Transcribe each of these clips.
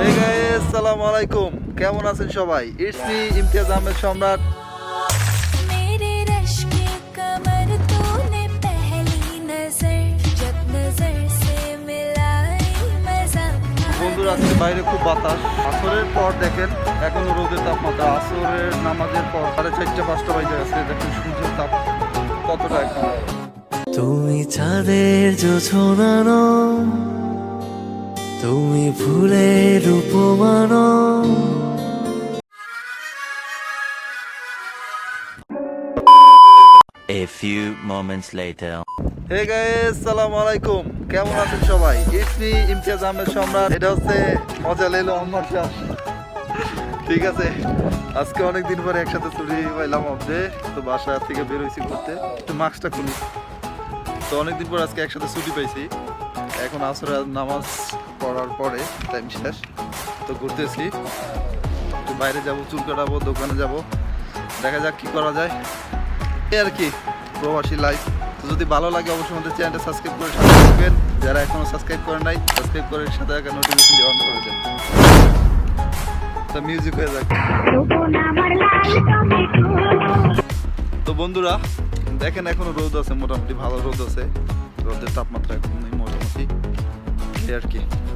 আসসালামু আলাইকুম কেমন আছেন সবাই? ইটস ইমতিয়াজ আহমেদ সম্রাট। বন্ধুরা আজকে বাইরে খুব বাতাস। আসরের পর দেখেন এখন রোদের তাপমাত্রা। আসরের নামাজের পর সাড়ে চারটা পাঁচটা বাইরে আছে। দেখেন সূর্যের তাপ কতটা এখন। তুমি চাঁদের জোছনানো তুমি ফুলের উপমানো A few moments later. সালাম আলাইকুম। কেমন আছেন সবাই? ইটস মি ইমতিয়াজ আহমেদ সম্রাট। এটা হচ্ছে মজা লেলো শ্বাস ঠিক আছে? আজকে অনেক দিন পরে একসাথে ছুটি পাইলাম অব্দে তো বাসা থেকে বের হয়েছি ঘুরতে। একটু মাস্কটা খুলি। তো অনেকদিন পর আজকে একসাথে ছুটি পাইছি। এখন আসরে নামাজ পড়ার পরে টাইম শেষ, তো ঘুরতেছি। একটু বাইরে যাব, চুল কাটাবো, দোকানে যাব। দেখা যাক কি করা যায়। এই আর কি, প্রবাসী লাইফ তো যদি ভালো লাগে, অবশ্যই আমাদের চ্যানেলটা সাবস্ক্রাইব করে সাথে থাকবেন। যারা এখনও সাবস্ক্রাইব করেন নাই সাবস্ক্রাইব করে সাথে থাকা নোটিফিকেশন অন করে দেন। তো মিউজিক হয়ে যাক। তো বন্ধুরা, দেখেন এখনও রোদ আছে, মোটামুটি ভালো রোদ আছে। রোদের তাপমাত্রা এখন মোটামুটি। আর কি।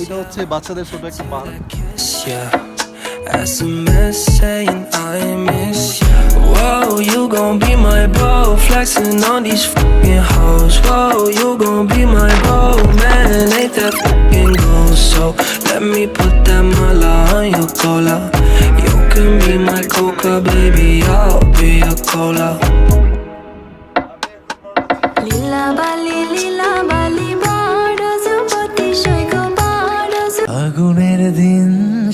এটা হচ্ছে বাচ্চাদের ছোট একটা park kiss, yeah SMS saying I miss you Whoa, you gon' be my bro Flexing on these fucking hoes Whoa, you gon' be my bro Man, ain't that fucking gold So let me put that mala on your cola You can be my coca, baby I'll be your cola লীলা বালি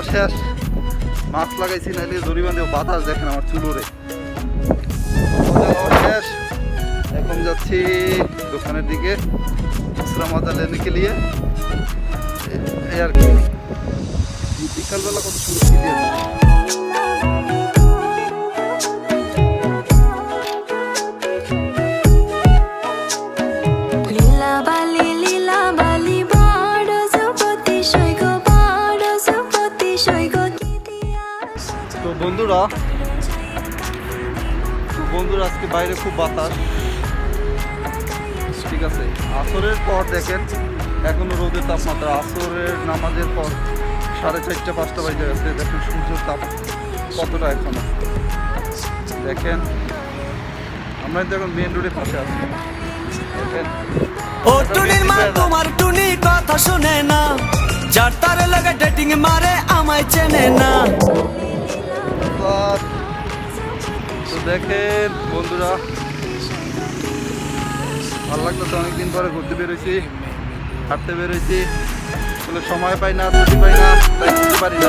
লওয়া শেষ। মাছ লাগাইছি না দড়ি বাঁধে বাতাস দেখেন আমার চুলোরে। শেষ। এখন যাচ্ছি দোকানের দিকে। খুচরা মজা লেনে কে লিয়ে এই আর কি। বিকালবেলা কত সুন্দর বন্ধুরা। বন্ধুরা আজকে বাইরে খুব বাতাস। ঠিক আছে? আসরের পর দেখেন এখনও রোদের তাপমাত্রা। আসরের নামাজের পর সাড়ে চারটা পাঁচটা বাজে গেছে দেখেন সূর্যের তাপ কতটা এখনও। দেখেন আমরা কিন্তু এখন মেন রোডের পাশে আছি। দেখেন ও টুনির মা তোমার টুনি কথা শুনে না। যার তারে লাগে ডেটিং মারে আমায় চেনে না। বাস। তো দেখেন বন্ধুরা, ভালো লাগতো অনেকদিন পরে ঘুরতে বেরোইছি, হাঁটতে বেরোইছি কোনো সময় পাই না পাই না, তাই ঘুরতে পারি না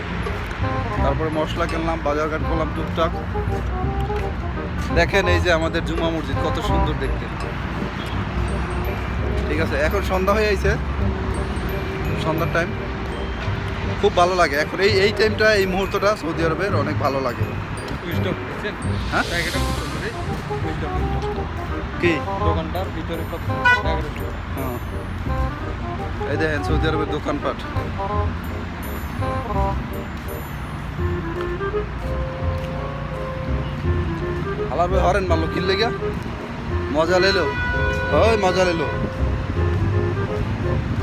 তারপরে মশলা কিনলাম বাজার ঘাট করলাম টুকটাক। দেখেন এই যে আমাদের জুমা মসজিদ কত সুন্দর দেখতে। ঠিক আছে এখন সন্ধ্যা হয়ে আইছে। সন্ধ্যার টাইম খুব ভালো লাগে। এখন এই এই টাইমটা এই মুহূর্তটা সৌদি আরবের অনেক ভালো লাগে। হ্যাঁ? কি? দোকানটার ভিতরে সব এগারোশো হ্যাঁ। এই দেখেন সৌদি আরবের দোকানপাট। ভালোভাবে হরেন মারলো কিনলে গিয়া মজা লেলো হয়, মজা লেলো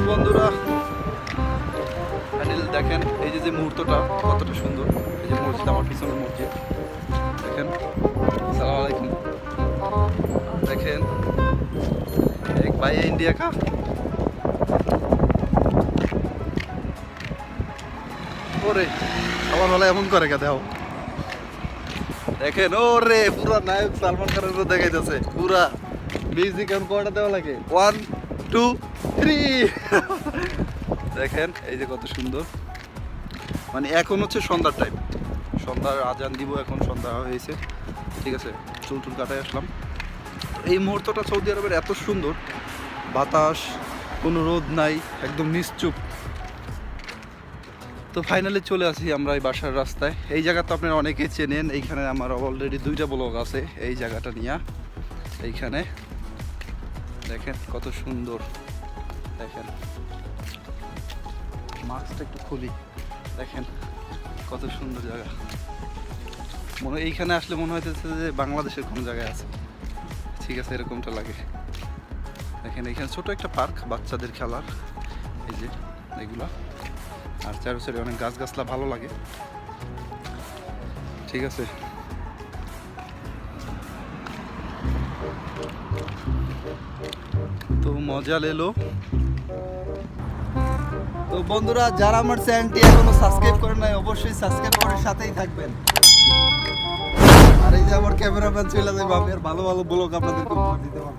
বন্ধুরা প্যান্ডেল দেখেন, এই যে যে মুহূর্তটা, কতটা সুন্দর। এই যে মসজিদ, আমার পিছনের মসজিদ। দেখেন, সালাম আলাইকুম। দেখেন, এক ভাই ইন্ডিয়া কা ওরে। আমার বেলা এমন করে কে দাও দেখেন, ওরে, পুরা নায়ক সালমান খানের মতো দেখাইতেছে। পুরা মিউজিক এখন কয়টা দেওয়া লাগে। ওয়ান টু থ্রি দেখেন, এই যে কত সুন্দর। মানে এখন হচ্ছে সন্ধ্যার টাইম সন্ধ্যার আজান দিব, এখন সন্ধ্যা হয়েছে। ঠিক আছে, চুল টুল কাটাই আসলাম। এই মুহূর্তটা সৌদি আরবের এত সুন্দর। বাতাস, কোনো রোদ নাই, একদম নিশ্চুপ। তো ফাইনালি চলে আসি আমরা এই বাসার রাস্তায়। এই জায়গা তো আপনারা অনেকেই চেনেন, এইখানে আমার অলরেডি দুইটা ব্লগ আছে, এই জায়গাটা নিয়ে, এইখানে। দেখেন কত সুন্দর। দেখেন। মাস্কটা একটু খুলি। দেখেন কত সুন্দর জায়গা। মনে এইখানে আসলে মনে হইতেছে যে বাংলাদেশের কোনো জায়গায় আছে। ঠিক আছে, এরকমটা লাগে। দেখেন এখানে ছোট একটা পার্ক, বাচ্চাদের খেলার। এই যে, এগুলা। আর চারো সাইডে অনেক গাছ গাছলা ভালো লাগে। ঠিক আছে। তো মজা লেলো। তো বন্ধুরা, যারা আমার চ্যানেলটি এখনও সাবস্ক্রাইব করেন নাই, অবশ্যই সাবস্ক্রাইব করে সাথেই থাকবেন। আর এই যে আমার ক্যামেরাম্যান চলে আমি আর ভালো ভালো ব্লগ আপনাদেরকে উপহার দিতে পারব